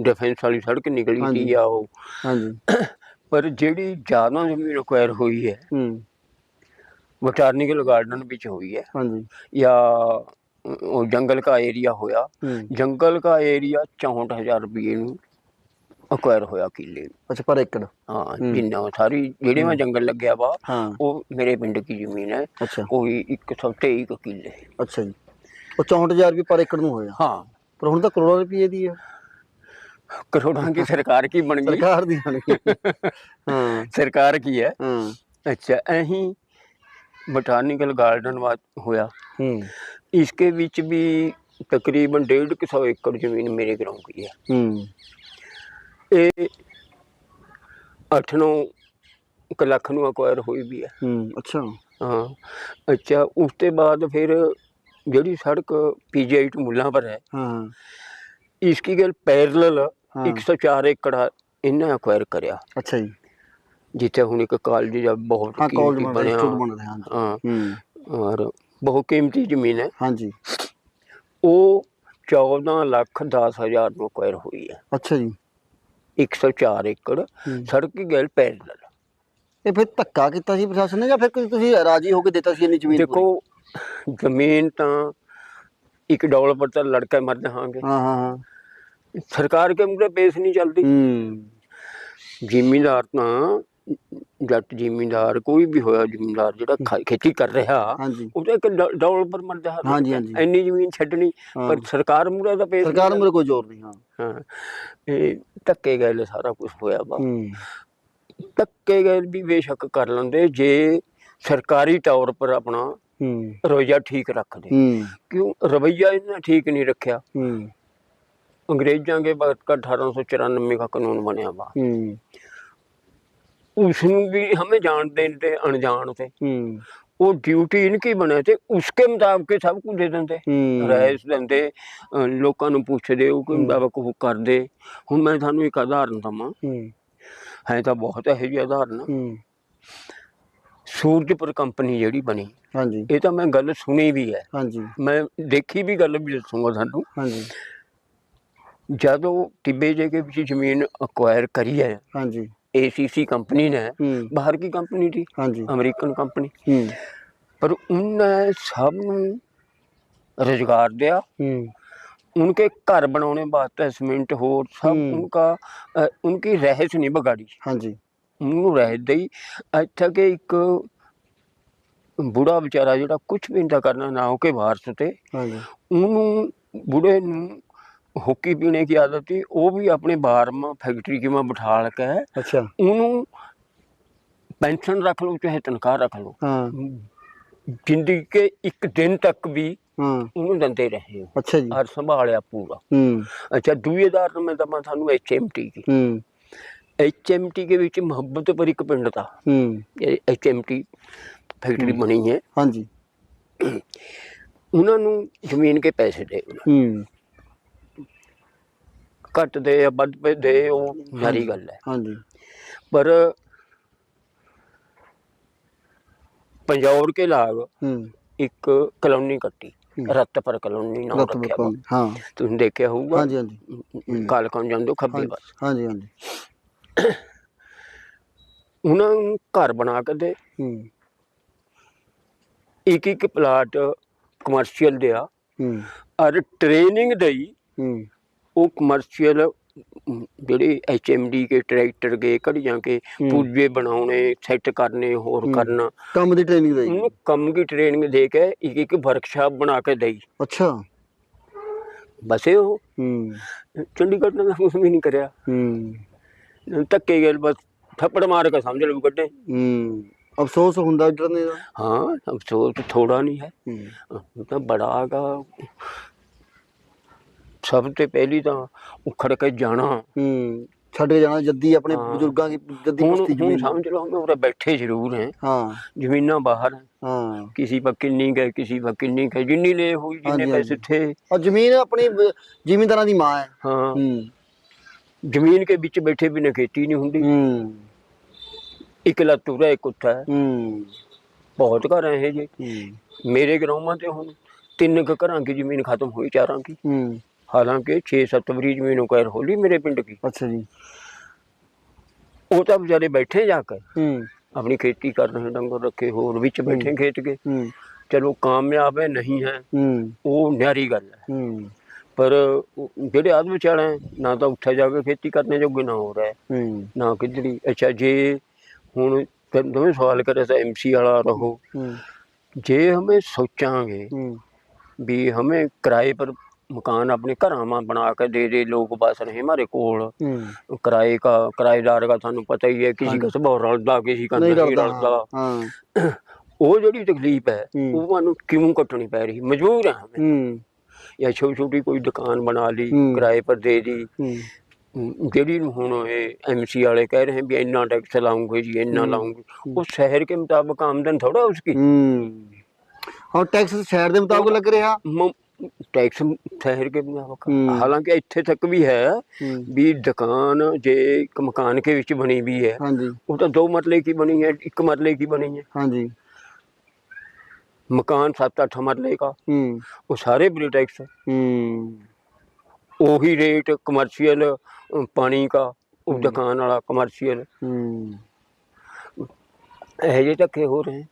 ਡਿਫੈਂਸ ਵਾਲੀ ਸੜਕ ਨਿਕਲੀ। ਸੀ ਆ ਉਹ। ਹਾਂਜੀ। ਪਰ ਜਿਹੜੀ ਜ਼ਿਆਦਾ ਜ਼ਮੀਨ ਅਕਵਾਇਰ ਹੋਈ ਹੈ ਹੂੰ। ਬੋਟੈਨੀਕਲ ਗਾਰਡਨ ਵਿੱਚ ਹੋਈ ਹੈ। ਹਾਂਜੀ। ਜਾਂ ਉਹ ਜੰਗਲ ਦਾ ਏਰੀਆ ਹੋਇਆ। ਜੰਗਲ ਦਾ ਏਰੀਆ 64000 ਰੁਪਏ ਨੂੰ ਅਕਵਾਇਰ ਹੋਇਆ ਕਿੱਲੇ ਨੂੰ। ਅੱਛਾ ਪਰ ਏਕੜ ਹਾਂ ਹੂੰ। ਜਿੰਨਾ ਸਾਰੀ ਜਿਹੜੇ ਮੈਂ ਜੰਗਲ ਲੱਗਿਆ ਵਾ ਹਾਂ ਉਹ ਮੇਰੇ ਪਿੰਡ ਦੀ ਜ਼ਮੀਨ ਹੈ ਅੱਛਾ ਕੋਈ 123 ਕੁ ਕਿੱਲੇ ਅੱਛਾ ਜੀ ਉਹ 64000 ਰੁਪਏ ਪਰ ਏਕੜ ਨੂੰ ਹੋਇਆ ਹਾਂ ਪਰ ਹੁਣ ਤਾਂ ਕਰੋੜਾਂ ਰੁਪਏ ਦੀ ਹੈ ਕਰੋੜਾਂ ਦੀ ਸਰਕਾਰ ਕੀ ਬਣ ਗਈ ਸਰਕਾਰ ਦੀ ਬਣ ਗਈ ਹਾਂ ਸਰਕਾਰ ਕੀ ਹੈ ਹਾਂ ਅੱਛਾ ਅਹੀਂ ਬੋਟੈਨੀਕਲ ਗਾਰਡਨ ਵਾ ਹੋਇਆ ਹੂੰ इसके बीच भी तकरीबन डेढ़ के सौ एकड़ जमीन मेरे ग्राम की है ਹੂੰ ਇਹ 8-9 ਲੱਖ ਨੂੰ ਅਕਵਾਇਰ ਹੋਈ ਵੀ ਹੈ। ਹੂੰ ਅੱਛਾ। ਹਾਂ ਅੱਛਾ ਉਸ ਤੋਂ ਬਾਅਦ ਫਿਰ ਜਿਹੜੀ ਸੜਕ ਪੀਜੀਆਈ ਟੂ ਮੁੱਲਾਂ ਪਰ ਹੈ ਹਾਂ। ਇਸ ਕੀ ਗੱਲ ਪੈਰਲਲ 104 ਏਕੜ ਇਹਨਾਂ ਅਕਵਾਇਰ ਕਰਿਆ। ਅੱਛਾ ਜੀ। ਜਿੱਥੇ ਹੁਣ ਇੱਕ ਕਾਲਜ ਜਾਂ ਬਹੁਤ ਕੀਮਤੀ ਬਣਿਆ। ਹਾਂ। ਔਰ ਬਹੁਤ ਕੀਮਤੀ ਜ਼ਮੀਨ ਹੈ। ਹਾਂਜੀ। ਉਹ 14 ਲੱਖ 10 ਹਜ਼ਾਰ ਨੂੰ ਅਕਵਾਇਰ ਹੋਈ ਹੈ। ਅੱਛਾ ਜੀ। 104 ਏਕੜ। ਸੜਕ ਦੀ ਗੱਲ ਪੈਰਲਲ ਇਹ ਫਿਰ ਧੱਕਾ ਕੀਤਾ ਸੀ ਪ੍ਰਸ਼ਾਸਨ ਨੇ ਜਾਂ ਫਿਰ ਕੋਈ ਤੁਸੀਂ ਰਾਜੀ ਹੋ ਕੇ ਦਿੱਤਾ ਸੀ ਇੰਨੀ ਜ਼ਮੀਨ ਦੇਖੋ ਜ਼ਮੀਨ ਤਾਂ ਇੱਕ ਡਿਵੈਲਪਰ ਤਾਂ ਲੜਕਾ ਮਰ ਜਾਵਾਂਗੇ ਪੂਰੀ? ਹਾਂ ਹਾਂ ਸਰਕਾਰ ਕੇ ਮੁਰੇ ਪੇਸ਼ ਨਹੀਂ ਚੱਲਦੀ ਹੂੰ ਜ਼ਿਮੀਂਦਾਰ ਤਾਂ ਜੱਟ ਜ਼ਿਮੀਂਦਾਰ ਕੋਈ ਵੀ ਹੋਇਆ ਜ਼ਿਮੀਂਦਾਰ ਜਿਹੜਾ ਖੇਤੀ ਕਰ ਰਿਹਾ ਹਾਂਜੀ। ਉਹਦਾ ਇੱਕ ਡ- ਪਰ ਮੰਨਦਾ ਹਾਂਜੀ, ਹਾਂਜੀ। ਇੰਨੀ ਜ਼ਮੀਨ ਛੱਡਣੀ ਪਰ ਸਰਕਾਰ ਮੂਰੇ ਦਾ ਪੇਸ਼ ਸਰਕਾਰ ਮੇਰੇ ਕੋਈ ਜ਼ੋਰ ਨਹੀਂ ਹਾਂ। ਹਾਂ। ਇਹ ਧੱਕੇ ਗਏ ਸਾਰਾ ਕੁਝ ਹੋਇਆ ਵਾ। ਹੂੰ। ਗਏ ਵੀ ਬੇਸ਼ੱਕ ਕਰ ਲੈਂਦੇ ਜੇ ਸਰਕਾਰੀ ਤੌਰ ਪਰ ਆਪਣਾ ਹੂੰ। ਰਵਈਆ ਠੀਕ ਰੱਖਦੇ। ਕਿਉਂ? ਰਵਈਆ ਇਹਨਾਂ ਠੀਕ ਨਹੀਂ ਰੱਖਿਆ। ਹੂੰ। ਅੰਗਰੇਜ਼ਾਂ ਦੇ ਵਕਤ ਦਾ 1894 ਦਾ ਕਾਨੂੰਨ ਬਣਿਆ ਵਾ। उसमें भी हमें जानते थे अनजान थे ਹੂੰ वो ड्यूटी इनकी बने थे उसके मुताबिक ही सब कुछ दे देंगे ਹੂੰ ਰਹਿਸ ਦਿੰਦੇ ਅਹ ਲੋਕਾਂ ਨੂੰ ਪੁੱਛਦੇ ਉਹ ਕੋਈ ਮੁਤਾਬਕ ਉਹ ਕਰਦੇ ਹੁਣ ਮੈਂ ਤੁਹਾਨੂੰ ਇੱਕ ਉਦਾਹਰਨ ਦਵਾਂ ਹੂੰ ਹੈ ਤਾਂ ਬਹੁਤ ਇਹੋ ਜਿਹੀ ਉਦਾਹਰਨ ਹੂੰ ਸੂਰਜਪੁਰ ਕੰਪਨੀ ਜਿਹੜੀ ਬਣੀ ਹਾਂਜੀ ਇਹ ਤਾਂ ਮੈਂ ਗੱਲ ਸੁਣੀ ਵੀ ਹੈ ਹਾਂਜੀ ਮੈਂ ਦੇਖੀ ਵੀ ਗੱਲ ਵੀ ਦੱਸੂਗਾ ਤੁਹਾਨੂੰ ਹਾਂਜੀ ਜਦੋਂ ਟਿੱਬੇ ਜੇ ਕੇ ਵਿੱਚ ਜ਼ਮੀਨ ਅਕਵਾਇਰ ਕਰੀ ਹੈ ਹਾਂਜੀ एसीसी कंपनी ने ਹੂੰ बाहर की कंपनी थी ਹਾਂਜੀ अमेरिकन कंपनी ਹੂੰ पर उनने सब नू रोजगार दिया ਹੂੰ उनके घर बनाने वास्ते सीमेंट हो सब हम्म। उनका अ, उनकी रहस नहीं बगाड़ी ਹਾਂਜੀ उन्होंने रहस दी अच्छा कि एक ਬੁੜਾ ਵਿਚਾਰਾ ਜਿਹੜਾ ਕੁਝ ਵੀ ਨਹੀਂ ਕਰਨਾ ਨਾ ਹੋ ਕੇ ਵਾਰਸ ਤੇ ਹਾਂਜੀ ਉਹਨੂੰ ਬੁੜੇ ਨੂੰ ਹੋਕੀ ਪੀਣੇ ਦੀ ਆਦਤ ਸੀ ਉਹ ਵੀ ਆਪਣੇ ਬਾਰਮ ਫੈਕਟਰੀ ਕਿਵੇਂ ਬਿਠਾ ਕੇ ਅੱਛਾ। ਉਹਨੂੰ ਪੈਨਸ਼ਨ ਰੱਖ ਲਓ ਚਾਹੇ ਤਨਖਾਹ ਰੱਖ ਲਓ। ਹਾਂ। ਜ਼ਿੰਦਗੀ ਕੇ ਇੱਕ ਦਿਨ ਤੱਕ ਵੀ ਹਾਂ। ਉਹਨੂੰ ਦਿੰਦੇ ਰਹੇ ਅੱਛਾ ਜੀ। ਔਰ ਸੰਭਾਲਿਆ ਪੂਰਾ। ਹੂੰ। ਅੱਛਾ ਦੂਏ ਉਦਾਹਰਨ ਮੈਂ ਦਵਾਂ ਤੁਹਾਨੂੰ ਐਚਐਮਟੀ ਦੀ। ਹੂੰ। ਐਚਐਮਟੀ ਦੇ ਵਿੱਚ ਮੁਹੱਬਤਪੁਰ ਇੱਕ ਪਿੰਡ ਦਾ। ਹੂੰ। ਐਚਐਮਟੀ ਫੈਕਟਰੀ ਬਣੀ ਹੈ। ਹਾਂਜੀ। ਉਹਨਾਂ ਨੂੰ ਜ਼ਮੀਨ ਕੇ ਪੈਸੇ ਦੇ ਹੂੰ। ਘੱਟ ਦੇ ਜਾਂ ਵੱਧ ਦੇ ਉਹ ਸਾਰੀ ਗੱਲ ਹੈ। ਹਾਂਜੀ। ਪਰ ਪੰਜੌਰ ਕੇ ਲਾਗ ਹੂੰ। ਇੱਕ ਕਲੋਨੀ ਕੱਟੀ ਹੂੰ। ਰਤਪਰ ਕਲੋਨੀ ਨਾਮ ਰੱਤ ਰੱਖਿਆ ਵਾ। ਹਾਂ। ਤੁਸੀਂ ਦੇਖਿਆ ਹੋਊਗਾ? ਹਾਂਜੀ ਹਾਂਜੀ। ਕਾਲਕਾਂ ਜਾਂਦੋ ਖੱਬੇ ਪਾਸੇ। ਹਾਂਜੀ ਹਾਂਜੀ। ਉਹਨਾਂ ਨੂੰ ਘਰ ਬਣਾ ਕੇ ਦੇ। ਹੂੰ। ਇੱਕ ਇੱਕ ਪਲਾਟ ਕਮਰਸ਼ੀਅਲ ਦਿਆ। ਹੂੰ। ਔਰ ਟ੍ਰੇਨਿੰਗ ਦਈ। ਹੂੰ। ਉਹ ਕਮਰਸ਼ੀਅਲ ਜਿਹੜੇ ਐਚਐਮਡੀ ਕੇ ਟਰੈਕਟਰ ਕੇ ਘੜੀਆਂ ਕੇ। ਪੂਜੇ ਬਣਾਉਣੇ ਸੈੱਟ ਕਰਨੇ ਹੋਰ। ਕਰਨਾ। ਕੰਮ ਦੀ ਟ੍ਰੇਨਿੰਗ ਦੇਈ ਕੰਮ ਦੀ ਟ੍ਰੇਨਿੰਗ ਦੇ ਕੇ ਇੱਕ ਇੱਕ ਵਰਕਸ਼ਾਪ ਬਣਾ ਕੇ ਦਈ। ਅੱਛਾ। ਬਸ ਉਹ। ਹੂੰ। ਚੰਡੀਗੜ੍ਹ ਨੇ ਕੁਝ ਵੀ ਨਹੀਂ ਕਰਿਆ। ਹੂੰ। ਧੱਕੇ ਗਏ ਬਸ ਥੱਪੜ ਮਾਰ ਕੇ ਸਮਝ ਲਓ ਕੱਢੇ ਹੂੰ। ਅਫਸੋਸ ਹੁੰਦਾ ਡਰਨੇ ਦਾ? ਹਾਂ ਅਫਸੋਸ ਥੋੜਾ ਨਹੀਂ ਹੈ। ਤਾਂ ਬੜਾ ਹੈਗਾ। ਸਭ ਤੋਂ ਪਹਿਲੀ ਤਾਂ ਉਖੜ ਕੇ ਜਾਣਾ ਹੂੰ ਛੱਡ ਕੇ ਜਾਣਾ ਜੱਦੀ ਆਪਣੇ ਹਾਂ। ਬਜ਼ੁਰਗਾਂ ਦੀ ਜੱਦੀ ਹੁਣ ਬਸਤੀ ਹੁਣ ਜ਼ਮੀਨ ਸਮਝ ਲਓ ਕਿ ਉਰੇ ਬੈਠੇ ਜ਼ਰੂਰ ਹੈ ਹਾਂ ਜ਼ਮੀਨਾਂ ਬਾਹਰ ਹੈ ਹਾਂ किसी पर किन्नी गए किसी पर किन्नी गए जिन्नी ले हुई हाँ जिन्ने जी, हाँ पैसे थे ਔਰ ਜ਼ਮੀਨ ਆਪਣੀ ਬ- ਜ਼ਿਮੀਂਦਾਰਾਂ ਦੀ ਮਾਂ ਹੈ हाँ ਹੂੰ जमीन के बीच बैठे बिना खेती नहीं होंगी ਹੂੰ एक लतूरा एक कुत्ता है ਹੂੰ बहुत घर है जी ਹੂੰ मेरे गाँव में तो हूँ तीन क घर की जमीन खत्म हुई चारों की ਹੂੰ हालांकि छः सत्त बरी जमीन कैर होली मेरे पिंड की ਅੱਛਾ ਜੀ वो तो बेचारे बैठे जाकर ਹੂੰ अपनी खेती कर रहे हैं डंगर रखे होर बिच बैठे खेत के ਹੂੰ चलो कामयाब है नहीं है ਹੂੰ वो न्यारी गल है ਹੂੰ ਪਰ ਜਿਹੜੇ ਆਦਮੀ ਵਿਚਾਲੇ ਹੈ, ਨਾ ਤਾਂ ਉੱਥੇ ਜਾ ਕੇ ਖੇਤੀ ਕਰਨੇ ਜੋਗੇ ਨਾ ਹੋ ਰਿਹਾ ਹੈ, ਹੂੰ ਨਾ ਕਿਧੜੀ ਅੱਛਾ ਜੇ ਹੁਣ ਤੈਨੂੰ ਦੋਵੇਂ ਸਵਾਲ ਕਰੇ ਤਾਂ ਐਮਸੀ ਵਾਲਾ ਰਹੋ ਹੂੰ ਜੇ ਹਮੇ ਸੋਚਾਂਗੇ ਹੂੰ ਵੀ ਹਮੇ ਕਿਰਾਏ ਪਰ मकान अपने घरों में बना के दे दे लोग बस रहे हमारे कोल ਹੂੰ किराए का किराएदार का थानू पता ही है किसी का स्वभाव रलदा किसी का ਨਹੀਂ नहीं ਰਲਦਾ रलदा ਹਾਂ ਉਹ ਜਿਹੜੀ ਤਕਲੀਫ ਹੈ ਹੂੰ। ਉਹ ਸਾਨੂੰ ਕਿਉਂ ਕੱਟਣੀ ਪੈ ਰਹੀ ਮਜਬੂਰ ਹਾਂ ਹਮੇ ਹੂੰ ਜਾਂ ਛੋਟੀ ਛੋਟੀ ਕੋਈ ਦੁਕਾਨ ਬਣਾ ਲਈ ਹੂੰ। ਕਿਰਾਏ ਪਰ ਦੇ ਦੀ ਹੂੰ ਜਿਹੜੀ ਨੂੰ ਹੁਣ ਇਹ ਐਮਸੀ ਵਾਲੇ ਕਹਿ ਰਹੇ हैं भी इतना टैक्स लाऊंगे जी इतना हम्म। लाऊंगे वो शहर के मुताबिक आमदन थोड़ा उसकी ਹੂੰ ਔਰ ਟੈਕਸ ਸ਼ਹਿਰ ਦੇ ਮੁਤਾਬਕ ਲੱਗ ਰਿਹਾ ਟੈਕਸ ਠਹਿਰ ਕੇ ਮੁਤਾਬਕ ਹਾਲਾਂਕਿ ਇੱਥੇ ਤੱਕ ਵੀ ਹੈ ਵੀ ਦੁਕਾਨ ਜੇ ਇੱਕ ਮਕਾਨ ਕੇ ਵਿੱਚ ਬਣੀ ਵੀ ਹੈ ਉਹ ਤਾਂ ਦੋ ਮਰਲੇ ਕੀ ਬਣੀ ਹੈ ਇੱਕ ਮਰਲੇ ਕੀ ਬਣੀ ਹੈ? ਹਾਂਜੀ। ਮਕਾਨ 7-8 ਮਰਲੇ ਕਾ। ਉਹ ਸਾਰੇ ਬਿਲ ਟੈਕਸ ਹੈ। ਹੂੰ। ਉਹੀ ਰੇਟ ਕਮਰਸ਼ੀਅਲ ਪਾਣੀ ਕਾ ਉਹ ਦੁਕਾਨ ਵਾਲਾ ਕਮਰਸ਼ੀਅਲ। ਹੂੰ। ਇਹੋ ਜਿਹੇ ਧੱਕੇ ਹੋ ਰਹੇ ਹੈ।